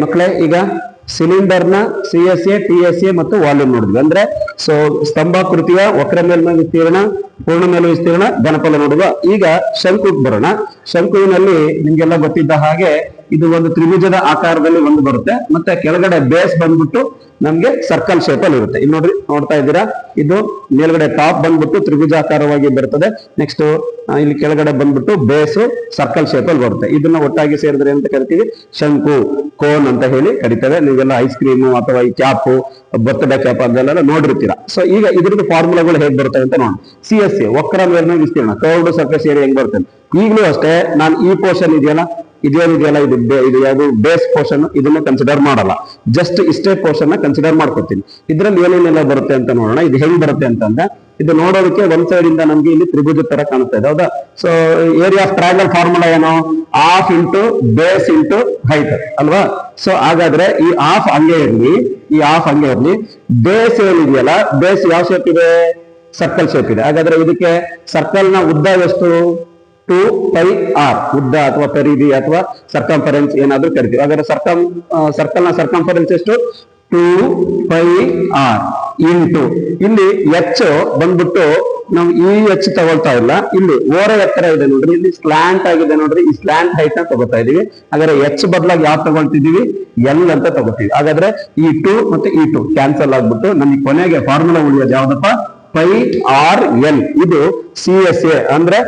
ಮಕ್ಕಳೇ, ಈಗ ಸಿಲಿಂಡರ್ನ C S A, T S A ಮತ್ತು ವಾಲ್ಯೂಮ್ ನೋಡಿದ್ವಿ. ಅಂದ್ರೆ, ಸೊ ಸ್ತಂಭಾಕೃತಿಯ ವಕ್ರ ಮೇಲ್ಮೈ ವಿಸ್ತೀರ್ಣ, ಪೂರ್ಣ ಮೇಲ್ಮೈ ವಿಸ್ತೀರ್ಣ ಘನಫಲ ನೋಡುವ. ಈಗ ಶಂಕು ಬರೋಣ. ಶಂಕುವಿನಲ್ಲಿ ನಿಮ್ಗೆಲ್ಲ ಗೊತ್ತಿದ್ದ ಹಾಗೆ ಇದು ಒಂದು ತ್ರಿಭುಜದ ಆಕಾರದಲ್ಲಿ ಒಂದು ಬರುತ್ತೆ. ಮತ್ತೆ ಕೆಳಗಡೆ ಬೇಸ್ ಬಂದ್ಬಿಟ್ಟು ನಮ್ಗೆ ಸರ್ಕಲ್ ಶೇಪ್ ಅಲ್ಲಿ ಇರುತ್ತೆ. ಇಲ್ಲಿ ನೋಡ್ರಿ, ನೋಡ್ತಾ ಇದ್ದೀರಾ? ಇದು ಮೇಲ್ಗಡೆ ಟಾಪ್ ಬಂದ್ಬಿಟ್ಟು ತ್ರಿಭುಜಾಕಾರವಾಗಿ ಬರ್ತದೆ. ನೆಕ್ಸ್ಟ್ ಇಲ್ಲಿ ಕೆಳಗಡೆ ಬಂದ್ಬಿಟ್ಟು ಬೇಸ್ ಸರ್ಕಲ್ ಶೇಪ್ ಅಲ್ಲಿ ಬರುತ್ತೆ. ಇದನ್ನ ಒಟ್ಟಾಗಿ ಸೇರಿದ್ರೆ ಅಂತ ಕರಿತೀವಿ? ಶಂಕು, ಕೋನ್ ಅಂತ ಹೇಳಿ ಕರಿತೇವೆ. ನೀವೆಲ್ಲ ಐಸ್ ಕ್ರೀಮ್ ಅಥವಾ ಈ ಕ್ಯಾಪ್ ಬರ್ತಡೇ ಕ್ಯಾಪ್ ಅದೆಲ್ಲ ನೋಡಿರ್ತೀರಾ? ಸೊ ಈಗ ಇದ್ರದ್ದು ಫಾರ್ಮುಲಾಗಳು ಹೇಗೆ ಬರ್ತವೆ ಅಂತ ನೋಡಿ ಸಿ ಎಸ್ ಸಿ ವಕ್ರ ಮೇಲ್ಮೈ ವಿಸ್ತೀರ್ಣ. ಕರ್ವ್ಡ್ ಸರ್ಫೇಸ್ ಏರಿಯಾ ಹೆಂಗ್ ಬರುತ್ತೆ ಈಗಲೂ ಅಷ್ಟೇ, ನಾನು ಈ ಪೋರ್ಷನ್ ಇದೆಯಲ್ಲ? ಇದೇನಿದೆಯಲ್ಲ ಇದು ಇದು ಯಾವುದು ಬೇಸ್ ಪೋರ್ಷನ್ ಇದನ್ನ ಕನ್ಸಿಡರ್ ಮಾಡಲ್ಲ. ಜಸ್ಟ್ ಇಷ್ಟೇ ಪೋರ್ಷನ್ ಕನ್ಸಿಡರ್ ಮಾಡ್ಕೊತೀನಿ. ಇದ್ರಲ್ಲಿ ಏನೇನೆಲ್ಲ ಬರುತ್ತೆ ಅಂತ ನೋಡೋಣ. ಇದು ಹೆಂಗ್ ಬರುತ್ತೆ ಅಂತಂದ್ರೆ, ಇದು ನೋಡೋದಕ್ಕೆ ಒಂದ್ ಸೈಡ್ ಇಂದ ನಮ್ಗೆ ಇಲ್ಲಿ ತ್ರಿಭುಜ ತರ ಕಾಣ್ತಾ ಇದೆ ಹೌದಾ? So area of triangle formula ಏನು? Half into base into height ಅಲ್ವಾ? ಸೊ ಹಾಗಾದ್ರೆ ಈ ಆಫ್ ಹಂಗೆ ಇರ್ಲಿ. ಈ ಆಫ್ ಹಂಗೆ ಇರ್ಲಿ. ಬೇಸ್ ಏನಿದೆಯಲ್ಲ ಬೇಸ್ ಯಾವ ಶೇಪ್ ಇದೆ? ಸರ್ಕಲ್ ಶೇಪ್ ಇದೆ. ಹಾಗಾದ್ರೆ ಇದಕ್ಕೆ ಸರ್ಕಲ್ನ ಉದ್ದ ಎಷ್ಟು? ಟು ಪೈ ಆರ್ ಉದ್ದ ಅಥವಾ ಪರಿಧಿ ಅಥವಾ ಸರ್ಕಂಫರೆನ್ಸ್ ಏನಾದ್ರೂ ಕರಿತೀವಿ. ಹಾಗಾದ್ರೆ ಸರ್ಕಂ ಸರ್ಕಲ್ನ ಸರ್ಕಂಫರೆನ್ಸ್ ಎಷ್ಟು? ಟು ಪೈ ಆರ್ ಇಂಟು ಇಲ್ಲಿ ಎಚ್ ಬಂದ್ಬಿಟ್ಟು ನಾವು ಈ ಎಚ್ ತಗೊಳ್ತಾ ಇಲ್ಲ. ಇಲ್ಲಿ ಓರ ಎತ್ತರ ಇದೆ ನೋಡ್ರಿ. ಇಲ್ಲಿ ಸ್ಲಾಂಟ್ ಆಗಿದೆ ನೋಡ್ರಿ. ಈ ಸ್ಲಾಂಟ್ ಹೈಟ್ನ ತಗೋತಾ ಇದೀವಿ. ಹಾಗಾದ್ರೆ ಎಚ್ ಬದಲಾಗಿ ಯಾವ್ ತಗೊಳ್ತಿದೀವಿ ಎಲ್ ಅಂತ ತಗೋತೀವಿ ಹಾಗಾದ್ರೆ ಈ ಟು ಮತ್ತೆ ಈ ಟು ಕ್ಯಾನ್ಸಲ್ ಆಗ್ಬಿಟ್ಟು ನಮಗೆ ಕೊನೆಗೆ ಫಾರ್ಮುಲಾ ಉಳಿಯೋದು ಯಾವ್ದಪ್ಪ? ಪೈ ಆರ್ ಎಲ್ ಇದು ಸಿ ಎಸ್ ಎ ಅಂದ್ರೆ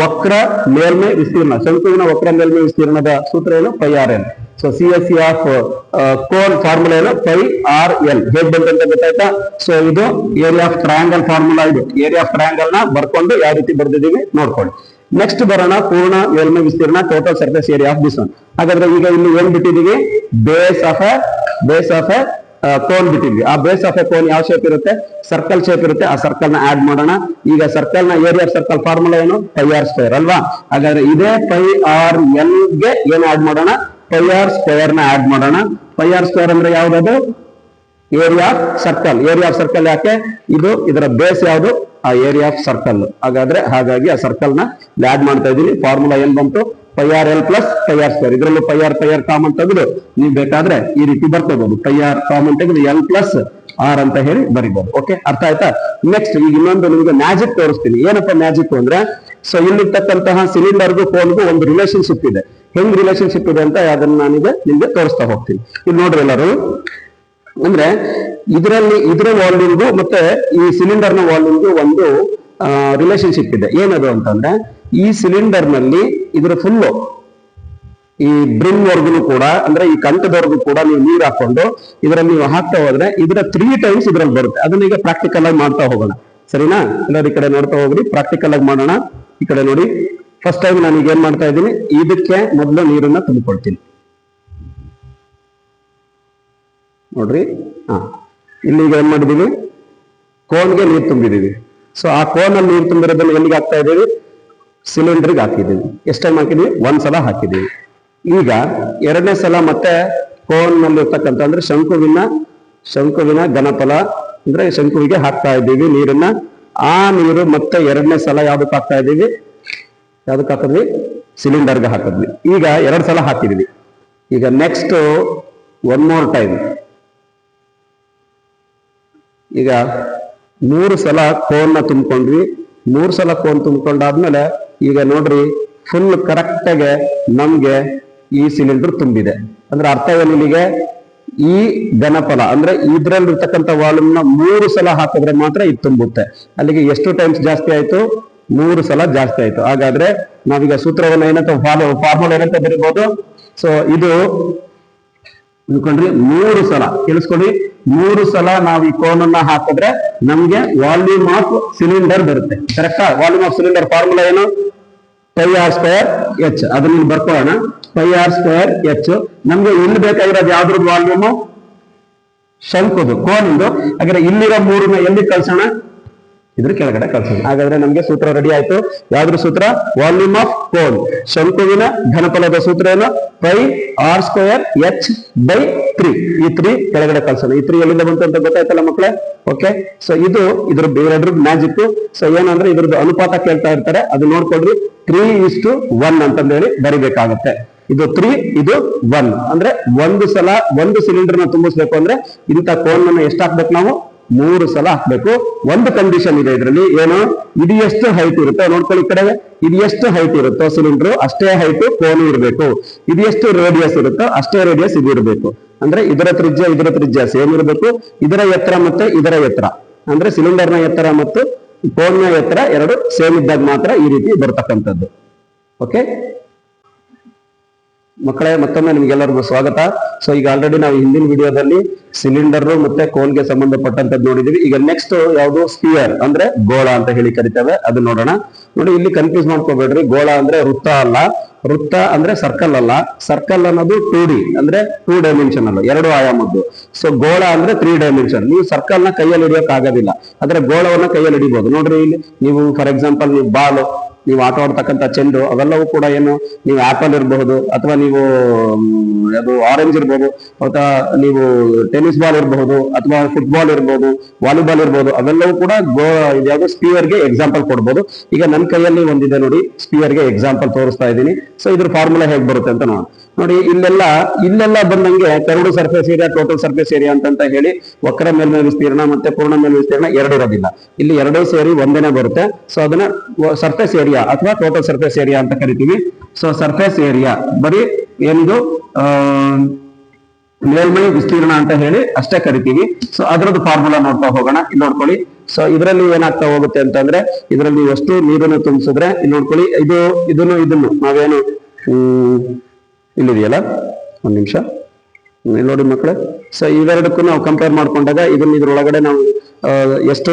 ವಕ್ರ ಮೇಲ್ಮೆ ವಿಸ್ತೀರ್ಣ, ಶಂಕುವಿನ ವಕ್ರ ಮೇಲ್ಮೆ ವಿಸ್ತೀರ್ಣದ ಸೂತ್ರ ಏನು? Pi R L so C S C of cone formula ಏನು? ಪೈ ಆರ್ ಎಲ್ ಹೇಗ್ ಬಂದಂತ ಗೊತ್ತಾಯ್ತಾ? ಸೊ ಇದು ಏರಿಯಾ ಆಫ್ ಟ್ರಯಾಂಗಲ್ ಫಾರ್ಮುಲಾ ಇದು. ಏರಿಯಾ ಆಫ್ ಟ್ರಯಾಂಗಲ್ನ ಬರ್ಕೊಂಡು ಯಾವ ರೀತಿ ಬರ್ದಿದೀವಿ ನೋಡ್ಕೊಳ್ಳಿ. ನೆಕ್ಸ್ಟ್ ಬರೋಣ ಪೂರ್ಣ ಮೇಲ್ಮೆ ವಿಸ್ತೀರ್ಣ total surface area of this one ಹಾಗಾದ್ರೆ ಈಗ ಇಲ್ಲಿ ಏನ್ ಬಿಟ್ಟಿದೀವಿ base of base of cone ಬಿಟ್ಟಿದ್ವಿ. ಆ ಬೇಸ್ ಆಫ್ ಎ ಕೋನ್ ಯಾವ ಶೇಪ್ ಇರುತ್ತೆ? ಸರ್ಕಲ್ ಶೇಪ್ ಇರುತ್ತೆ. ಆ ಸರ್ಕಲ್ನ ಆಡ್ ಮಾಡೋಣ. ಈಗ ಸರ್ಕಲ್ನ ಏರಿಯಾ ಸರ್ಕಲ್ ಫಾರ್ಮುಲಾ ಏನು? ಪೈ ಆರ್ ಸ್ಕ್ವೇರ್ ಅಲ್ವಾ? ಹಾಗಾದ್ರೆ ಇದೇ ಪೈ ಆರ್ ಎಲ್ಗೆ ಏನ್ ಆಡ್ ಮಾಡೋಣ? ಪೈ ಆರ್ ಸ್ಕ್ವೇರ್ನ ಆಡ್ ಮಾಡೋಣ. ಪೈ ಆರ್ ಸ್ಕ್ವೇರ್ ಅಂದ್ರೆ ಯಾವ್ದದು area of circle area of circle ಯಾಕೆ? ಇದು ಇದರ ಬೇಸ್ ಯಾವುದು? ಆ ಏರಿಯಾ ಆಫ್ ಸರ್ಕಲ್ ಹಾಗಾದ್ರೆ ಹಾಗಾಗಿ ಆ ಸರ್ಕಲ್ನ ಆಡ್ ಮಾಡ್ತಾ ಇದೀನಿ ಫಾರ್ಮುಲಾ ಏನ್ ಬಂತು? Pi R L plus pi R square ಇದರಲ್ಲೂ pi R pi R common ತೆಗೆದು ನೀವು ಬೇಕಾದ್ರೆ ಈ ರೀತಿ ಬರ್ಕೋಬಹುದು ಪೈ ಆರ್ ಕಾಮನ್ ತೆಗೆದು ಎಲ್ ಪ್ಲಸ್ ಆರ್ ಅಂತ ಹೇಳಿ ಬರಿಬಹುದು ಓಕೆ ಅರ್ಥ ಆಯ್ತಾ? ನೆಕ್ಸ್ಟ್ ಈಗ ಇನ್ನೊಂದು ನಿಮಗೆ ಮ್ಯಾಜಿಕ್ ತೋರಿಸ್ತೀನಿ. ಏನಪ್ಪ ಮ್ಯಾಜಿಕ್ ಅಂದ್ರೆ? ಸೊ ಇಲ್ಲಿರ್ತಕ್ಕಂತಹ ಸಿಲಿಂಡರ್ಗೂ ಫೋನ್ಗೂ ಒಂದು ರಿಲೇಶನ್ಶಿಪ್ ಇದೆ. ಹೆಂಗ್ ರಿಲೇಶನ್ಶಿಪ್ ಇದೆ ಅಂತ ಅದನ್ನ ನಾನೀಗ ನಿಮ್ಗೆ ತೋರಿಸ್ತಾ ಹೋಗ್ತೀನಿ. ಇಲ್ಲಿ ನೋಡ್ರಿ ಎಲ್ಲರೂ. ಅಂದ್ರೆ ಇದರಲ್ಲಿ, ಇದರ ವಾಲ್ಯೂಮ್ಗೂ ಮತ್ತೆ ಈ ಸಿಲಿಂಡರ್ನ ವಾಲ್ಯೂಮ್ಗೂ ಒಂದು ರಿಲೇಶನ್ಶಿಪ್ ಇದೆ. ಏನದು ಅಂತಂದ್ರೆ? ಈ ಸಿಲಿಂಡರ್ನಲ್ಲಿ ಇದರ ಫುಲ್ಲು ಈ ಬ್ರಿಮ್ ವರ್ಗು ಕೂಡ ಅಂದ್ರೆ ಈ ಕಂಠದವರೆಗೂ ಕೂಡ ನೀವು ನೀರು ಹಾಕೊಂಡು ಇದರಲ್ಲಿ ನೀವು ಹಾಕ್ತಾ ಹೋದ್ರೆ ಇದರ ತ್ರೀ ಟೈಮ್ಸ್ ಇದ್ರಲ್ಲಿ ಬರುತ್ತೆ. ಅದನ್ನ ಈಗ ಪ್ರಾಕ್ಟಿಕಲ್ ಆಗಿ ಮಾಡ್ತಾ ಹೋಗೋಣ. ಸರಿನಾ? ಎಲ್ಲರೂ ಈ ಕಡೆ ನೋಡ್ತಾ ಹೋಗ್ರಿ. ಪ್ರಾಕ್ಟಿಕಲ್ ಆಗಿ ಮಾಡೋಣ. ಈ ಕಡೆ ನೋಡಿ. ಫಸ್ಟ್ ಟೈಮ್ ನಾನು ಈಗ ಏನ್ ಮಾಡ್ತಾ ಇದ್ದೀನಿ? ಇದಕ್ಕೆ ಮೊದಲು ನೀರನ್ನ ತುಂಬಿಕೊಳ್ತೀನಿ. ನೋಡ್ರಿ. ಹಾ. ಇಲ್ಲಿ ಈಗ ಏನ್ ಮಾಡಿದೀವಿ? ಕೋನ್ಗೆ ನೀರು ತುಂಬಿದೀವಿ. ಸೊ ಆ ಕೋನಲ್ಲಿ ನೀರು ತುಂಬಿರೋದನ್ನ ಎಲ್ಲಿಗೆ ಹಾಕ್ತಾ ಇದೀವಿ ಸಿಲಿಂಡರ್ಗೆ ಹಾಕಿದ್ದೀವಿ. ಎಷ್ಟು ಟೈಮ್ ಹಾಕಿದ್ವಿ ಒಂದು ಸಲ ಹಾಕಿದ್ದೀವಿ. ಈಗ ಎರಡನೇ ಸಲ ಮತ್ತೆ ಕೋನ್ನಲ್ಲಿ ಇರ್ತಕ್ಕಂಥ ಅಂದ್ರೆ ಶಂಕುವಿನ ಶಂಕುವಿನ ಘನಫಲ ಅಂದ್ರೆ ಶಂಕುವಿಗೆ ಹಾಕ್ತಾ ಇದ್ದೀವಿ ನೀರನ್ನ. ಆ ನೀರು ಮತ್ತೆ ಎರಡನೇ ಸಲ ಯಾವ್ದಕ್ಕೆ ಹಾಕ್ತಾ ಇದ್ದೀವಿ? ಯಾವ್ದಕ್ಕೆ ಹಾಕಿದ್ವಿ? ಸಿಲಿಂಡರ್ಗೆ ಹಾಕಿದ್ವಿ. ಈಗ ಎರಡು ಸಲ ಹಾಕಿದ್ವಿ ಈಗ ನೆಕ್ಸ್ಟ್ ಒನ್ ಮೋರ್ ಟೈಮ್ ಈಗ ಮೂರು ಸಲ ಕೋನ್ನ ತುಂಬಿಕೊಂಡ್ವಿ. ಮೂರು ಸಲ ಕೋನ್ ತುಂಬಿಕೊಂಡಾದ್ಮೇಲೆ ಈಗ ನೋಡ್ರಿ ಫುಲ್ ಕರೆಕ್ಟ್ ಆಗಿ ನಮ್ಗೆ ಈ ಸಿಲಿಂಡರ್ ತುಂಬಿದೆ. ಅಂದ್ರೆ ಅರ್ಥ ಏನು ಇಲ್ಲಿಗೆ ಈ ಘನಫಲ, ಅಂದ್ರೆ ಇದ್ರಲ್ಲಿರ್ತಕ್ಕಂಥ ವಾಲ್ಯೂಮ್ನ ಮೂರು ಸಲ ಹಾಕಿದ್ರೆ ಮಾತ್ರ ಇದು ತುಂಬುತ್ತೆ. ಅಲ್ಲಿಗೆ ಎಷ್ಟು ಟೈಮ್ಸ್ ಜಾಸ್ತಿ ಆಯ್ತು? ಮೂರು ಸಲ ಜಾಸ್ತಿ ಆಯ್ತು. ಹಾಗಾದ್ರೆ ನಾವೀಗ ಸೂತ್ರವನ್ನ ಏನಂತ ಫಾರ್ಮುಲಾ ಏನಂತ ಬರೀಬಹುದು ಸೊ ಇದು ಅನ್ಕೊಂಡ್ರಿ, ಮೂರು ಸಲ ಕೇಳಿಸ್ಕೊಡಿ ಮೂರು ಸಲ ನಾವು ಈ ಕೋನನ್ನ ಹಾಕಿದ್ರೆ ನಮ್ಗೆ ವಾಲ್ಯೂಮ್ ಆಫ್ ಸಿಲಿಂಡರ್ ಬರುತ್ತೆ. ಕರೆಕ್ಟಾ ವಾಲ್ಯೂಮ್ ಆಫ್ ಸಿಲಿಂಡರ್ ಫಾರ್ಮುಲಾ ಏನು? ಪೈ ಆರ್ ಸ್ಕ್ವೇರ್ ಎಚ್ ಅದನ್ನ ಬರ್ಕೊಳ್ಳೋಣ. ಪೈ ಆರ್ ಸ್ಕ್ವೇರ್ ಎಚ್ ನಮ್ಗೆ ಇಲ್ಲಿ ಬೇಕಾಗಿರೋದು ಯಾವ್ದ್ರ ವಾಲ್ಯೂಮು ಶಂಕುದು ಕೋನಿಂದು ಹಾಗಾದ್ರೆ ಇಲ್ಲಿರೋ ಮೂರನ್ನ ಎಲ್ಲಿ ಕಳ್ಸೋಣ? ಇದ್ರ ಕೆಳಗಡೆ ಕಳ್ಸೋಣ ಹಾಗಾದ್ರೆ ನಮ್ಗೆ ಸೂತ್ರ ರೆಡಿ ಆಯ್ತು. ಯಾವ್ದ್ರ ಸೂತ್ರ? ವಾಲ್ಯೂಮ್ ಆಫ್ ಕೋನ್ ಶಂಕುವಿನ ಘನಫಲದ ಸೂತ್ರ ಏನು? Pi R square H by three ಈ ತ್ರೀ ಕೆಳಗಡೆ ಕಳ್ಸೋಣ ಈ ತ್ರೀ ಎಲ್ಲಿಂದ ಬಂತು ಅಂತ ಗೊತ್ತಾಯ್ತಲ್ಲ ಮಕ್ಕಳೇ ಓಕೆ ಸೊ ಇದು ಇದ್ರ ಬೇರೆದ್ರ ಮ್ಯಾಜಿಕ್ ಸೊ ಏನಂದ್ರೆ ಇದ್ರದ್ದು ಅನುಪಾತ ಕೇಳ್ತಾ ಇರ್ತಾರೆ. ಅದು ನೋಡ್ಕೊಡ್ರಿ ತ್ರೀ ಇಷ್ಟು ಒನ್ ಅಂತಂದೇಳಿ ಬರಿಬೇಕಾಗತ್ತೆ. ಇದು ತ್ರೀ ಇದು ಒನ್ ಅಂದ್ರೆ ಒಂದು ಸಲ ಒಂದು ಸಿಲಿಂಡರ್ನ ತುಂಬಿಸ್ಬೇಕು ಅಂದ್ರೆ ಇಂಥ ಕೋನ್ ಅನ್ನು ಎಷ್ಟು ಹಾಕ್ಬೇಕು ನಾವು? ಮೂರು ಸಲ ಹಾಕ್ಬೇಕು. ಒಂದು ಕಂಡೀಷನ್ ಇದೆ ಇದರಲ್ಲಿ. ಏನು? ಇದು ಎಷ್ಟು ಹೈಟ್ ಇರುತ್ತೋ, ನೋಡ್ಕೊಳ್ಳಿ ಕಡೆ ಇದು ಎಷ್ಟು ಹೈಟ್ ಇರುತ್ತೋ ಸಿಲಿಂಡರ್ ಅಷ್ಟೇ ಹೈಟ್ ಕೋನ್ ಇರಬೇಕು. ಇದು ಎಷ್ಟು ರೇಡಿಯಸ್ ಇರುತ್ತೋ, ಅಷ್ಟೇ ರೇಡಿಯಸ್ ಇದು ಇರಬೇಕು. ಅಂದ್ರೆ ಇದರ ತ್ರಿಜ್ಯ ಇದರ ತ್ರಿಜ್ಯ ಸೇಮ್ ಇರಬೇಕು. ಇದರ ಎತ್ತರ ಮತ್ತೆ ಇದರ ಎತ್ತರ. ಅಂದ್ರೆ ಸಿಲಿಂಡರ್ನ ಎತ್ತರ ಮತ್ತು ಕೋನ್ನ ಎತ್ತರ ಎರಡು ಸೇಮ್ ಇದ್ದಾಗ ಮಾತ್ರ ಈ ರೀತಿ ಬರ್ತಕ್ಕಂಥದ್ದು. ಓಕೆ ಮಕ್ಕಳೇ, ಮತ್ತೊಮ್ಮೆ ನಿಮ್ಗೆಲ್ಲರಿಗೂ ಸ್ವಾಗತ. ಸೊ ಈಗ ಆಲ್ರೆಡಿ ನಾವು ಹಿಂದಿನ ವಿಡಿಯೋದಲ್ಲಿ ಸಿಲಿಂಡರ್ ಮತ್ತೆ ಕೋಲ್ಗೆ ಸಂಬಂಧಪಟ್ಟಂತದ್ದು ನೋಡಿದೀವಿ. ಈಗ ನೆಕ್ಸ್ಟ್ ಯಾವುದು? ಸ್ಪಿಯರ್ ಅಂದ್ರೆ ಗೋಳ ಅಂತ ಹೇಳಿ ಕರಿತೇವೆ. ಅದು ನೋಡೋಣ. ನೋಡಿ, ಇಲ್ಲಿ ಕನ್ಫ್ಯೂಸ್ ಮಾಡ್ಕೋಬೇಡ್ರಿ. ಗೋಳ ಅಂದ್ರೆ ವೃತ್ತ ಅಲ್ಲ. ವೃತ್ತ ಅಂದ್ರೆ ಸರ್ಕಲ್ ಅಲ್ಲ. ಸರ್ಕಲ್ ಅನ್ನೋದು ಟೂ ಡಿ ಅಂದ್ರೆ ಟೂ ಡೈಮೆನ್ಷನ್ ಅಲ್ಲ. ಎರಡು ಆಯಾಮದ್ದು. ಸೊ ಗೋಳ ಅಂದ್ರೆ ತ್ರೀ ಡೈಮೆನ್ಷನ್ ನೀವು ಸರ್ಕಲ್ನ ಕೈಯಲ್ಲಿ ಹಿಡಿಯೋಕ್ ಆಗೋದಿಲ್ಲ ಆದ್ರೆ ಗೋಳವನ್ನ ಕೈಯಲ್ಲಿ ಹಿಡಿಬಹುದು ನೋಡ್ರಿ ಇಲ್ಲಿ. ನೀವು ಫಾರ್ ಎಕ್ಸಾಂಪಲ್ ನೀವು ಬಾಲ್ ನೀವು ಆಟ ಆಡ್ತಕ್ಕಂಥ ಚೆಂಡು, ಅವೆಲ್ಲವೂ ಕೂಡ ಏನು ನೀವು ಆಪಲ್ ಇರಬಹುದು ಅಥವಾ ನೀವು ಅದು ಆರೆಂಜ್ ಇರಬಹುದು ಅಥವಾ ನೀವು ಟೆನಿಸ್ ಬಾಲ್ ಇರಬಹುದು, ಅಥವಾ ಫುಟ್ಬಾಲ್ ಇರಬಹುದು ವಾಲಿಬಾಲ್ ಇರಬಹುದು ಅವೆಲ್ಲವೂ ಕೂಡ ಗೋ, ಇದ್ಯಾವುದು ಸ್ಪೀಯರ್ಗೆ ಎಕ್ಸಾಂಪಲ್ ಕೊಡ್ಬೋದು. ಈಗ ನನ್ನ ಕೈಯಲ್ಲಿ ಒಂದಿದೆ ನೋಡಿ ಸ್ಪಿಯರ್ಗೆ ಎಕ್ಸಾಂಪಲ್ ತೋರಿಸ್ತಾ ಇದ್ದೀನಿ. ಸೊ ಇದ್ರ ಫಾರ್ಮುಲಾ ಹೇಗೆ ಬರುತ್ತೆ ಅಂತ ನೋಡೋಣ. ನೋಡಿ, ಇಲ್ಲೆಲ್ಲ ಇಲ್ಲೆಲ್ಲ ಬಂದಂಗೆ curd surface area total surface area ಅಂತ ಹೇಳಿ ವಕ್ರ ಮೇಲ್ಮೈ ವಿಸ್ತೀರ್ಣ ಮತ್ತೆ ಪೂರ್ಣ ಮೇಲ್ಮೈ ವಿಸ್ತೀರ್ಣ ಎರಡು ಇರೋದಿಲ್ಲ. ಇಲ್ಲಿ ಎರಡೂ ಸೇರಿ ಒಂದೇನೆ ಬರುತ್ತೆ. ಸೊ ಅದನ್ನ ಸರ್ಫೇಸ್ ಏರಿಯಾ ಅಥವಾ ಟೋಟಲ್ ಸರ್ಫೇಸ್ ಏರಿಯಾ ಅಂತ ಕರಿತೀವಿ. ಸೊ ಸರ್ಫೇಸ್ ಏರಿಯಾ ಬರೀ ಏನಿದು? ಮೇಲ್ಮೈ ವಿಸ್ತೀರ್ಣ ಅಂತ ಹೇಳಿ ಅಷ್ಟೇ ಕರಿತೀವಿ. ಸೊ ಅದರದ್ದು ಫಾರ್ಮುಲಾ ನೋಡ್ತಾ ಹೋಗೋಣ. ಇಲ್ಲಿ ನೋಡ್ಕೊಳ್ಳಿ. ಸೊ ಇದರಲ್ಲಿ ಏನಾಗ್ತಾ ಹೋಗುತ್ತೆ ಅಂತಂದ್ರೆ, ಇದರಲ್ಲಿ ಎಷ್ಟು ನೀರನ್ನು ತುಂಬಿಸಿದ್ರೆ, ಇಲ್ಲಿ ನೋಡ್ಕೊಳ್ಳಿ. ಇದು, ಇದನ್ನು ಇದನ್ನು, ನಾವೇನು ಇಲ್ಲಿದೆಯಲ್ಲ? ಒಂದ್ ನಿಮಿಷ. ನೋಡಿ ಮಕ್ಕಳೇ ಸೊ ಇವೆರಡಕ್ಕೂ ನಾವು ಕಂಪೇರ್ ಮಾಡ್ಕೊಂಡಾಗ ಇದನ್ನ ಇದ್ರೊಳಗಡೆ ನಾವು ಎಷ್ಟು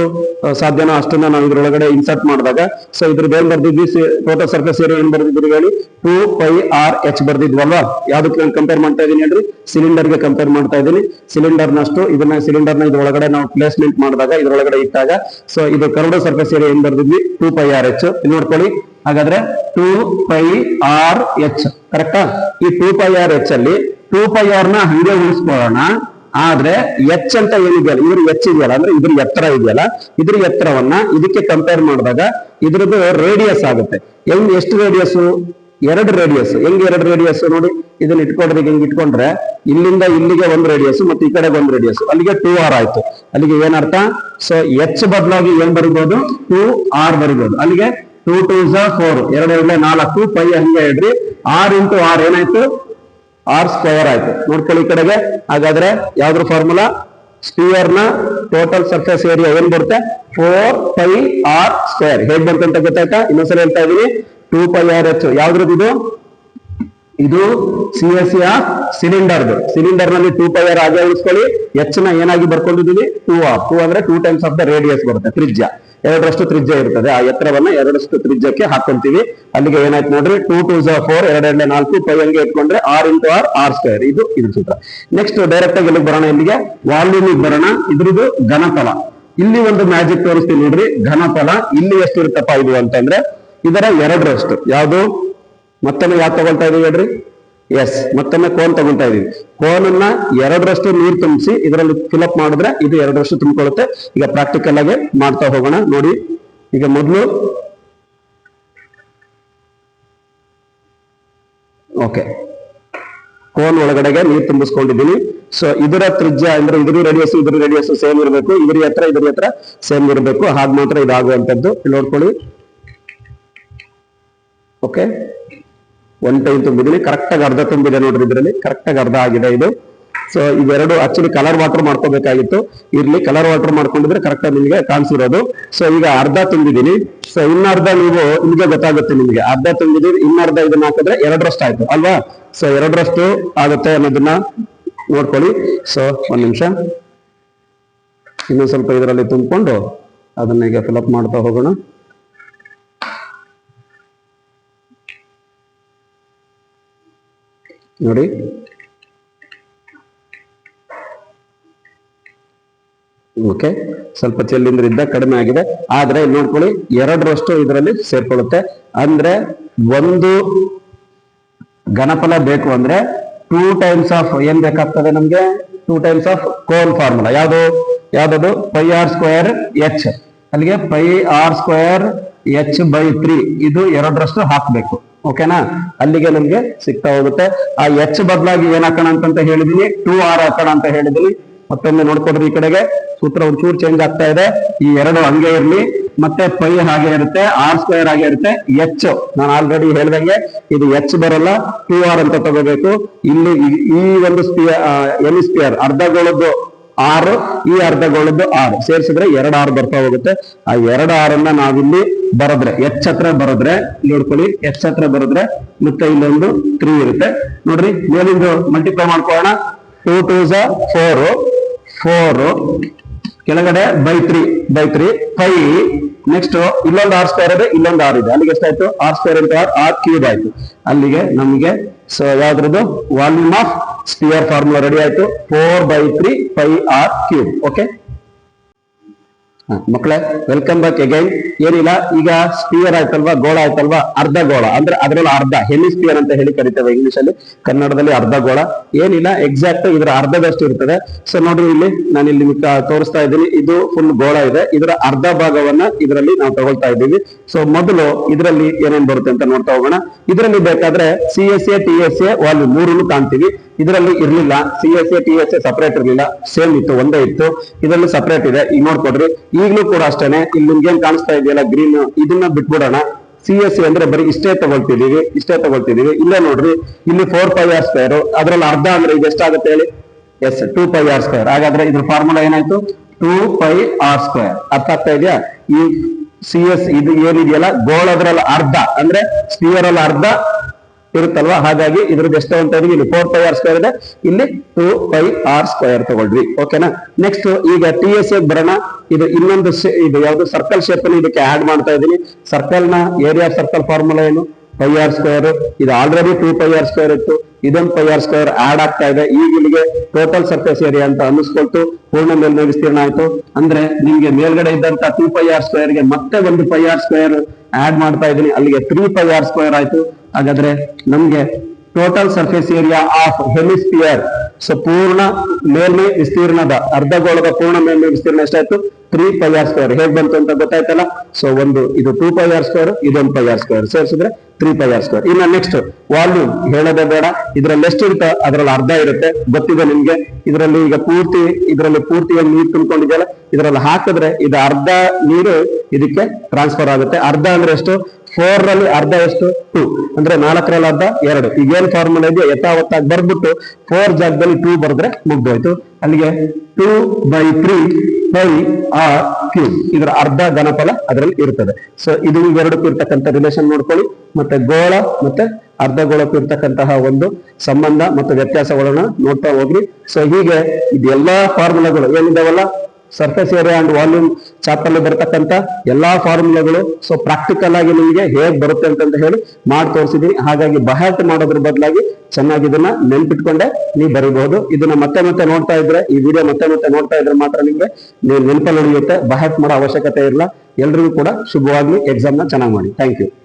ಸಾಧ್ಯನೋ ಅಷ್ಟನ್ನ ನಾವು ಇದ್ರೊಳಗಡೆ ಇನ್ಸರ್ಟ್ ಮಾಡಿದಾಗ ಸೊ ಇದ್ರದ್ದು ಏನ್ ಬರ್ದಿದ್ವಿ? ಟೋಟಲ್ ಸರ್ಫೇಸ್ ಏರಿಯಾ ಏನ್ ಬರ್ದಿದ್ರಿ ಹೇಳಿ? ಟೂ ಪೈ ಆರ್ ಎಚ್ ಬರ್ದಿದ್ವಲ್ವಾ? ಯಾವ್ದಕ್ಕೆ ನಾನು ಕಂಪೇರ್ ಮಾಡ್ತಾ ಇದೀನಿ ಹೇಳಿ ಸಿಲಿಂಡರ್ಗೆ ಕಂಪೇರ್ ಮಾಡ್ತಾ ಇದೀನಿ. ಸಿಲಿಂಡರ್ ನಷ್ಟು ಇದನ್ನ ಸಿಲಿಂಡರ್ನ ಇದ್ರೊಳಗಡೆ ನಾವು ಪ್ಲೇಸ್ಮೆಂಟ್ ಮಾಡಿದಾಗ, ಇದ್ರೊಳಗಡೆ ಇಟ್ಟಾಗ ಸೊ ಇದು ಕರಡು ಸರ್ಫೇಸ್ ಏರಿಯಾ ಏನ್ ಬರ್ದಿದ್ವಿ? ಟೂ ಪೈ ಆರ್ ಎಚ್ ನೋಡ್ಕೊಳ್ಳಿ. ಹಾಗಾದ್ರೆ ಟೂ ಪೈ ಆರ್ ಎಚ್ ಕರೆಕ್ಟಾ ಈ ಟೂ ಪೈ ಆರ್ ಎಚ್ ಅಲ್ಲಿ ಟೂ ಪೈ ಆರ್ನ ಹಂಗೆ ಉಳಿಸ್ಕೊಳ್ಳೋಣ. ಆದ್ರೆ ಎಚ್ ಅಂತ ಏನಿದೆಯಲ್ಲ, ಇದ್ರ ಎಚ್ ಇದೆಯಲ್ಲ, ಅಂದ್ರೆ ಇದ್ರ ಎತ್ತರ ಇದೆಯಲ್ಲ, ಇದ್ರ ಎತ್ತರವನ್ನ ಇದಕ್ಕೆ ಕಂಪೇರ್ ಮಾಡಿದಾಗ ಇದ್ರದ್ದು ರೇಡಿಯಸ್ ಆಗುತ್ತೆ. ಹೆಂಗ್, ಎಷ್ಟು ರೇಡಿಯಸ್ ಎರಡು ರೇಡಿಯಸ್ ಹೆಂಗ್ ಎರಡು ರೇಡಿಯಸ್ ನೋಡಿ? ಇದನ್ನ ಇಟ್ಕೊಂಡ್ರೆ ಹೆಂಗ್ ಇಟ್ಕೊಂಡ್ರೆ, ಇಲ್ಲಿಂದ ಇಲ್ಲಿಗೆ ಒಂದು ರೇಡಿಯಸ್ ಮತ್ತೆ ಈ ಕಡೆಗೆ ಒಂದು ರೇಡಿಯಸ್ ಅಲ್ಲಿಗೆ ಟೂ ಆರ್ ಆಯ್ತು. ಅಲ್ಲಿಗೆ ಏನರ್ಥ? ಸೊ ಎಚ್ ಬದಲಾಗಿ ಏನ್ ಬರಿಬಹುದು ಟೂ ಆರ್ ಬರಿಬಹುದು ಅಲ್ಲಿಗೆ ಟೂ ಟೂ ಝ ಫೋರ್ ಎರಡು ಎರಡೇ ನಾಲ್ಕು, ಪೈ ಹಂಗೆ ಇಡ್ರಿ. ಆರ್ ಇಂಟು ಆರ್ ಏನಾಯ್ತು? ಆರ್ ಸ್ಕ್ವೇರ್ ಆಯ್ತು. ನೋಡ್ಕೊಳ್ಳಿ ಕಡೆಗೆ. ಹಾಗಾದ್ರೆ ಯಾವ್ದ್ರ ಫಾರ್ಮುಲಾ ಸ್ಪಿಯರ್ನ ಟೋಟಲ್ ಸರ್ಫೇಸ್ ಏರಿಯಾ ಏನ್ ಬರುತ್ತೆ? ಫೋರ್ ಪೈ ಆರ್ ಸ್ಕ್ವೇರ್ ಹೇಗ್ ಬರುತ್ತೆ ಅಂತ ಗೊತ್ತಾಯ್ತಾ? ಇನ್ನೊಂದ್ಸಲ ಹೇಳ್ತಾ ಇದೀನಿ ಟೂ ಪೈ ಆರ್ ಎಚ್ ಯಾವ್ದ್ರದ್ದು ಇದು? ಇದು ಸಿ ಎಸ್ ಆಫ್ ಸಿಲಿಂಡರ್ ಸಿಲಿಂಡರ್ನಲ್ಲಿ ಟೂ ಪೈ ಆರ್ ಹಾಗೆ ಉಳಿಸ್ಕೊಳ್ಳಿ. ಎಚ್ನ ಏನಾಗಿ ಬರ್ಕೊಂಡಿದ್ದೀವಿ ಟೂ ಆರ್ ಟೂ ಅಂದ್ರೆ two times of the radius ಬರುತ್ತೆ, ತ್ರಿಜ್ಯ. ಎರಡರಷ್ಟು ತ್ರಿಜ್ಯ ಇರ್ತದೆ. ಆ ಎತ್ತರವನ್ನ ಎರಡರಷ್ಟು ತ್ರಿಜ್ಯಕ್ಕೆ ಹಾಕೊಂತೀವಿ. ಅಲ್ಲಿಗೆ ಏನಾಯ್ತು ನೋಡ್ರಿ? ಟೂ ಟೂ ಝ ಫೋರ್ ಎರಡೆರಡನೇ ನಾಲ್ಕು ಪೈ ಹಂಗೆ ಇಟ್ಕೊಂಡ್ರೆ R into R R square ಇದು ಇದು ಸೂತ್ರ. ನೆಕ್ಸ್ಟ್ ಡೈರೆಕ್ಟ್ ಆಗಿ ಎಲ್ಲಿಗೆ ಬರೋಣ ಇಲ್ಲಿಗೆ? ವಾಲ್ಯೂಮಿಗೆ ಬರೋಣ. ಇದ್ರದ್ದು ಘನಫಲ. ಇಲ್ಲಿ ಒಂದು ಮ್ಯಾಜಿಕ್ ತೋರಿಸ್ತೀವಿ ನೋಡ್ರಿ. ಘನಫಲ ಇಲ್ಲಿ ಎಷ್ಟು ಇರುತ್ತಪ್ಪ ಇದು ಅಂತಂದ್ರೆ ಇದರ ಎರಡರಷ್ಟು. ಯಾವುದು? ಮತ್ತೊಮ್ಮೆ ಯಾವ್ದು ತಗೊಳ್ತಾ ಇದೀವಿ ಹೇಳ್ರಿ? ಎಸ್ ಮತ್ತೊಮ್ಮೆ ಕೋನ್ ತಗೊಳ್ತಾ ಇದೀವಿ ಕೋನ್ ಅನ್ನ ಎರಡರಷ್ಟು ನೀರು ತುಂಬಿಸಿ ಇದರಲ್ಲಿ ಫಿಲಪ್ ಮಾಡಿದ್ರೆ ಇದು ಎರಡರಷ್ಟು ತುಂಬಿಕೊಳ್ಳುತ್ತೆ. ಈಗ ಪ್ರಾಕ್ಟಿಕಲ್ ಆಗಿ ಮಾಡ್ತಾ ಹೋಗೋಣ, ನೋಡಿ. ಈಗ ಮೊದಲು ಓಕೆ ಕೋನ್ ಒಳಗಡೆಗೆ ನೀರು ತುಂಬಿಸ್ಕೊಂಡಿದ್ದೀನಿ. ಸೊ ಇದರ ತ್ರಿಜ್ಯ ಅಂದ್ರೆ ಇದ್ರ ರೇಡಿಯಸ್ ಇದ್ರ ರೇಡಿಯಸ್ ಸೇಮ್ ಇರಬೇಕು. ಇದ್ರ ಹತ್ರ ಇದ್ರ ಹತ್ರ ಸೇಮ್ ಇರಬೇಕು. ಹಾಗೆ ಮಾತ್ರ ಇದಾಗುವಂತದ್ದು ನೋಡ್ಕೊಳ್ಳಿ. ಓಕೆ ಒನ್ ಟೈಮ್ ತುಂಬಿದೀನಿ ಕರೆಕ್ಟ್ ಆಗಿ ಅರ್ಧ ತುಂಬಿದೆ ನೋಡ್ರಿ ಇದರಲ್ಲಿ ಕರೆಕ್ಟ್ ಆಗಿ ಅರ್ಧ ಆಗಿದೆ ಇದು. ಸೊ ಇವೆರಡು ಆಕ್ಚುಲಿ ಕಲರ್ ವಾಟರ್ ಮಾಡ್ಕೋಬೇಕಾಗಿತ್ತು. ಇರ್ಲಿ ಕಲರ್ ವಾಟರ್ ಮಾಡ್ಕೊಂಡಿದ್ರೆ ಕರೆಕ್ಟ್ ಆಗಿ ನಿಮಗೆ ಕಾಣಿಸಿರೋದು. ಸೊ ಈಗ ಅರ್ಧ ತುಂಬಿದೀನಿ. ಸೊ ಇನ್ನರ್ಧ ನೀವು, ನಿಮಗೆ ಗೊತ್ತಾಗುತ್ತೆ ನಿಮಗೆ. ಅರ್ಧ ತುಂಬಿದೀವಿ ಇನ್ನರ್ಧ ಇದನ್ನ ಹಾಕಿದ್ರೆ ಎರಡರಷ್ಟು ಆಯ್ತು, ಅಲ್ವಾ? ಸೊ ಎರಡರಷ್ಟು ಆಗುತ್ತೆ ಅನ್ನೋದನ್ನ ನೋಡ್ಕೊಳ್ಳಿ. ಸೊ ಒಂದ್ ನಿಮಿಷ. ಇನ್ನೊಂದ್ ಸ್ವಲ್ಪ ಇದರಲ್ಲಿ ತುಂಬಿಕೊಂಡು ಅದನ್ನ ಈಗ ಫಿಲಪ್ ಮಾಡ್ತಾ ಹೋಗೋಣ. ನೋಡಿ. ಓಕೆ ಸ್ವಲ್ಪ ಚೆಲ್ಲಿಂದ್ರಿಂದ ಕಡಿಮೆ ಆಗಿದೆ. ಆದ್ರೆ ನೋಡ್ಕೊಳ್ಳಿ, ಎರಡರಷ್ಟು ಇದರಲ್ಲಿ ಸೇರ್ಕೊಳ್ಳುತ್ತೆ. ಅಂದ್ರೆ ಒಂದು ಘನಫಲ ಬೇಕು ಅಂದ್ರೆ ಟೂ ಟೈಮ್ಸ್ ಆಫ್ ಏನ್ ಬೇಕಾಗ್ತದೆ ನಮ್ಗೆ? Two times of cone formula ಯಾವುದು? ಯಾವ್ದದು? ಪೈ ಆರ್ ಸ್ಕ್ವೇರ್ ಎಚ್ ಅಲ್ಲಿಗೆ pi R square H by three ಇದು ಎರಡರಷ್ಟು ಹಾಕ್ಬೇಕು. ಓಕೆನಾ ಅಲ್ಲಿಗೆ ನಮ್ಗೆ ಸಿಗ್ತಾ ಹೋಗುತ್ತೆ. ಆ ಎಚ್ ಬದಲಾಗಿ ಏನ್ ಹಾಕೋಣ ಅಂತಂತ ಹೇಳಿದೀನಿ. ಟೂ ಆರ್ ಹಾಕೋಣ ಅಂತ ಹೇಳಿದೀನಿ. ಮತ್ತೊಮ್ಮೆ ನೋಡ್ಕೊಡ್ರಿ ಈ ಕಡೆಗೆ. ಸೂತ್ರ ಒಂಚೂರು ಚೇಂಜ್ ಆಗ್ತಾ ಇದೆ. ಈ ಎರಡು ಹಂಗೆ ಇರ್ಲಿ. ಮತ್ತೆ ಪೈ ಹಾಗೆ ಇರುತ್ತೆ. ಆರ್ ಸ್ಕ್ವೇರ್ ಹಾಗೆ ಇರುತ್ತೆ. ಎಚ್ ನಾನು ಆಲ್ರೆಡಿ ಹೇಳ್ದಂಗೆ ಇದು ಎಚ್ ಬರಲ್ಲ. ಟೂ ಆರ್ ಅಂತ ತಗೋಬೇಕು. ಇಲ್ಲಿ ಈ ಒಂದು ಸ್ಪಿಯರ್ ಎಲ್ ಸ್ಪಿಯರ್ ಅರ್ಧಗೋಳದ್ದು ಆರು, ಈ ಅರ್ಧಗಳದ್ದು ಆರು. ಸೇರಿಸಿದ್ರೆ ಎರಡು ಆರು ಬರ್ತಾ ಹೋಗುತ್ತೆ. ಆ ಎರಡು ಆರನ್ನ ನಾವಿಲ್ಲಿ ಬರದ್ರೆ, ಎಚ್ ಹತ್ರ ಬರದ್ರೆ, ನೋಡ್ಕೊಳ್ಳಿ, ಎಚ್ ಹತ್ರ ಬರದ್ರೆ ಮತ್ತೆ ಇಲ್ಲೊಂದು ತ್ರೀ ಇರುತ್ತೆ. ನೋಡ್ರಿ, ಮೇಲಿಂದು ಮಲ್ಟಿಪ್ಲೈ ಮಾಡ್ಕೊಳ್ಳೋಣ. ಟೂ ಟೂ ಝ ಫೋರ್ ಫೋರ್ ಕೆಳಗಡೆ by three by three pi next ಇಲ್ಲೊಂದು ಆರ್ ಸ್ಕ್ವೇರ್ ಇದೆ, ಇಲ್ಲೊಂದು ಆರ್ ಇದೆ. ಅಲ್ಲಿಗೆ ಎಷ್ಟಾಯ್ತು? R square into R R cube ಆಯ್ತು. ಅಲ್ಲಿಗೆ ನಮಗೆ so ಯಾವ್ದ್ರದ್ದು? Volume of sphere formula ready ಆಯ್ತು. Four by three pi R cube okay ಮಕ್ಕಳೇ ವೆಲ್ಕಮ್ ಬ್ಯಾಕ್ ಅಗೈನ್ ಏನಿಲ್ಲ, ಈಗ ಸ್ಪಿಯರ್ ಆಯ್ತಲ್ವಾ, ಗೋಳ ಆಯ್ತಲ್ವಾ? ಅರ್ಧ ಗೋಳ. ಅಂದ್ರೆ ಅದರಲ್ಲಿ ಅರ್ಧ ಹೆಮಿಸ್ಪಿಯರ್ ಅಂತ ಹೇಳಿ ಕರಿತೇವೆ ಇಂಗ್ಲಿಷ್ ಅಲ್ಲಿ. ಕನ್ನಡದಲ್ಲಿ ಅರ್ಧ ಗೋಳ. ಏನಿಲ್ಲ ಎಕ್ಸಾಕ್ಟ್ ಇದರ ಅರ್ಧದಷ್ಟು ಇರ್ತದೆ. ಸೊ ನೋಡ್ರಿ ಇಲ್ಲಿ ನಾನು ಇಲ್ಲಿ ತೋರಿಸ್ತಾ ಇದ್ದೀನಿ. ಇದು ಫುಲ್ ಗೋಳ ಇದೆ. ಇದರ ಅರ್ಧ ಭಾಗವನ್ನ ಇದರಲ್ಲಿ ನಾವು ತಗೊಳ್ತಾ ಇದ್ದೀವಿ. ಸೊ ಮೊದಲು ಇದರಲ್ಲಿ ಏನೇನ್ ಬರುತ್ತೆ ಅಂತ ನೋಡ್ತಾ ಹೋಗೋಣ. ಇದರಲ್ಲಿ ಬೇಕಾದ್ರೆ C S A T S A volume ಮೂರನ್ನು ಕಾಣ್ತೀವಿ. ಇದರಲ್ಲಿ ಇರ್ಲಿಲ್ಲ. C S A T S A separate ಇರ್ಲಿಲ್ಲ. ಸೇಮ್ ಇತ್ತು, ಒಂದೇ ಇತ್ತು. ಇದರಲ್ಲಿ ಸಪರೇಟ್ ಇದೆ. ಈಗ ನೋಡ್ಕೊಡ್ರಿ. ಈಗಲೂ ಕೂಡ ಅಷ್ಟೇನೆ. ಇಲ್ಲಿ ನಿಮ್ಗೆ ಏನ್ ಕಾಣಿಸ್ತಾ ಇದೆಯಲ್ಲ ಗ್ರೀನ್ ಇದನ್ನ ಬಿಟ್ಬಿಡೋಣ. ಸಿ ಎಸ್ ಸಿ ಅಂದ್ರೆ ಬರೀ ಇಷ್ಟೇ ತಗೊಳ್ತಿದೀವಿ ಇಷ್ಟೇ ತಗೊಳ್ತಿದೀವಿ ಇಲ್ಲೇ ನೋಡ್ರಿ, ಇಲ್ಲಿ ಫೋರ್ ಫೈವ್ ಆರ್ ಸ್ಕ್ವೇರ್ ಅದ್ರಲ್ಲಿ ಅರ್ಧ ಅಂದ್ರೆ ಈಗ ಎಷ್ಟಾಗುತ್ತೆ ಹೇಳಿ? Yes two pi R square ಹಾಗಾದ್ರೆ ಇದ್ರ ಫಾರ್ಮುಲಾ ಏನಾಯ್ತು? ಟೂ ಫೈ ಆರ್ ಸ್ಕ್ವೇರ್ ಅರ್ಥ ಆಗ್ತಾ ಇದೆಯಾ? ಈ ಸಿ ಎಸ್ ಇದು ಏನಿದೆಯಲ್ಲ, ಗೋಳದ್ರಲ್ಲಿ ಅರ್ಧ, ಅಂದ್ರೆ ಸ್ಪಿಯರ್ ಅಲ್ಲಿ ಅರ್ಧ ಇರುತ್ತಲ್ವಾ? ಹಾಗಾಗಿ ಇದ್ರದ್ದು ಎಷ್ಟು ಅಂತ ಇಲ್ಲಿ ಫೋರ್ ಪೈ ಆರ್ ಸ್ಕ್ವೇರ್ ಇದೆ. ಇಲ್ಲಿ ಟೂ ಪೈ ಆರ್ ಸ್ಕ್ವೇರ್ ತಗೊಳ್ರಿ. ಓಕೆನಾ ನೆಕ್ಸ್ಟ್ ಈಗ ಟಿ ಎಸ್ ಎ ಬರೋಣ ಇದು ಇನ್ನೊಂದು ಇದು ಯಾವುದು ಸರ್ಕಲ್ ಶೇಪ್ ಇದಕ್ಕೆ ಆಡ್ ಮಾಡ್ತಾ ಇದೀನಿ ಸರ್ಕಲ್ನ ಏರಿಯಾ ಸರ್ಕಲ್ ಫಾರ್ಮುಲಾ ಏನು? ಪೈ ಆರ್ ಸ್ಕ್ವೇರ್ ಇದು already two pi R square ಇತ್ತು. ಇದೊಂದು ಪೈ ಆರ್ ಸ್ಕ್ವೇರ್ ಆಡ್ ಆಗ್ತಾ ಇದೆ. ಈಗ ಇಲ್ಲಿಗೆ ಟೋಟಲ್ ಸರ್ಫೇಸ್ ಏರಿಯಾ ಅಂತ ಅನ್ನಿಸ್ಕೊಳ್ತು. ಪೂರ್ಣ ಮೇಲ್ಮೈ ವಿಸ್ತೀರ್ಣ ಆಯ್ತು. ಅಂದ್ರೆ ನಿಮ್ಗೆ ಮೇಲ್ಗಡೆ ಇದ್ದಂತ ಟೂ ಪೈ ಆರ್ ಸ್ಕ್ವೇರ್ಗೆ ಮತ್ತೆ ಒಂದು ಪೈ ಆರ್ ಸ್ಕ್ವೇರ್ ಆಡ್ ಮಾಡ್ತಾ ಇದೀನಿ ಅಲ್ಲಿಗೆ ತ್ರೀ ಪೈ ಆರ್ ಸ್ಕ್ವೇರ್ ಆಯ್ತು. ಹಾಗಾದ್ರೆ ನಮ್ಗೆ total surface area of hemisphere so ಪೂರ್ಣ ಮೇಲ್ಮೈ ವಿಸ್ತೀರ್ಣದ ಅರ್ಧಗೋಳದ ಪೂರ್ಣ ಮೇಲ್ಮೈ ವಿಸ್ತೀರ್ಣ ಎಷ್ಟಾಯ್ತು? ತ್ರೀ ಪೈ ಆರ್ ಸ್ಕ್ವೇರ್ ಹೇಗ್ ಬಂತು ಅಂತ ಗೊತ್ತಾಯ್ತಲ್ಲ? ಸೊ ಒಂದು ಇದು ಟೂ ಪೈ ಆರ್ ಸ್ಕ್ವೇರ್ ಇದೊಂದು ಪೈ ಆರ್ ಸ್ಕ್ವೇರ್ ಸೇರಿಸಿದ್ರೆ ತ್ರೀ ಪೈ ಆರ್ ಸ್ಕ್ವೇರ್ ಇನ್ನ ನೆಕ್ಸ್ಟ್ ವಾಲ್ಯೂಮ್ ಹೇಳೋದೇ ಬೇಡ. ಇದ್ರಲ್ಲಿ ಎಷ್ಟು ಇರುತ್ತೆ ಅದ್ರಲ್ಲಿ ಅರ್ಧ ಇರುತ್ತೆ. ಗೊತ್ತಿದೆ ನಿಮ್ಗೆ. ಇದರಲ್ಲಿ ಈಗ ಪೂರ್ತಿ, ಇದರಲ್ಲಿ ಪೂರ್ತಿಯಾಗಿ ನೀರು ತುಂಬಿಕೊಂಡಿದೆಯಲ್ಲ, ಇದರಲ್ಲಿ ಹಾಕಿದ್ರೆ ಇದು ಅರ್ಧ ನೀರು ಇದಕ್ಕೆ ಟ್ರಾನ್ಸ್ಫರ್ ಆಗುತ್ತೆ. ಅರ್ಧ ಅಂದ್ರೆ ಎಷ್ಟು? ಫೋರ್ ರಲ್ಲಿ ಅರ್ಧ ಎಷ್ಟು? ಟೂ. ಅಂದ್ರೆ ನಾಲ್ಕರಲ್ಲಿ ಅರ್ಧ, ಎರಡು. ಈಗ ಏನ್ ಫಾರ್ಮುಲಾ ಇದೆಯೋ ಯಥಾವತ್ತಾಗಿ ಬರ್ಬಿಟ್ಟು ಫೋರ್ ಜಾಗದಲ್ಲಿ ಟೂ ಬರೆದ್ರೆ ಮುಗ್ದೋಯ್ತು. ಅಲ್ಲಿಗೆ two by three by R cube ಇದರ ಅರ್ಧ ಘನಫಲ ಅದರಲ್ಲಿ ಇರ್ತದೆ ಸೊ ಇದು ಇವೆರಡಕ್ಕೂ ಇರ್ತಕ್ಕಂಥ ರಿಲೇಷನ್ ನೋಡ್ಕೊಳ್ಳಿ. ಮತ್ತೆ ಗೋಳ ಮತ್ತೆ ಅರ್ಧ ಗೋಳಕ್ಕೂ ಇರ್ತಕ್ಕಂತಹ ಒಂದು ಸಂಬಂಧ ಮತ್ತು ವ್ಯತ್ಯಾಸಗಳನ್ನ ನೋಡ್ತಾ ಹೋಗ್ರಿ. ಸೊ ಹೀಗೆ ಇದೆಲ್ಲಾ ಫಾರ್ಮುಲಾಗಳು ಏನಿದಾವಲ್ಲ? Surface area and volume chapter ಬರ್ತಕ್ಕಂಥ ಎಲ್ಲಾ ಫಾರ್ಮುಲಾಗಳು ಸೊ ಪ್ರಾಕ್ಟಿಕಲ್ ಆಗಿ ನಿಮಗೆ ಹೇಗ್ ಬರುತ್ತೆ ಅಂತ ಹೇಳಿ ಮಾಡಿ ತೋರಿಸಿದೀನಿ. ಹಾಗಾಗಿ ಬಹಳ ಮಾಡೋದ್ರ ಬದಲಾಗಿ ಚೆನ್ನಾಗಿ ಇದನ್ನ ನೆನ್ಪಿಟ್ಕೊಂಡೆ ನೀವು ಬರೀಬಹುದು. ಇದನ್ನ ಮತ್ತೆ ಮತ್ತೆ ನೋಡ್ತಾ ಇದ್ರೆ, ಈ ವಿಡಿಯೋ ಮತ್ತೆ ಮತ್ತೆ ನೋಡ್ತಾ ಇದ್ರೆ ಮಾತ್ರ ನಿಮ್ಗೆ ನೀವು ನೆನಪಲ್ಲಿ ಉಳಿಯುತ್ತೆ. ಬಹಳ ಮಾಡೋ ಅವಶ್ಯಕತೆ ಇಲ್ಲ. ಎಲ್ರಿಗೂ ಕೂಡ ಶುಭವಾಗಿ ಎಕ್ಸಾಮ್ನ ಚೆನ್ನಾಗಿ ಮಾಡಿ. Thank you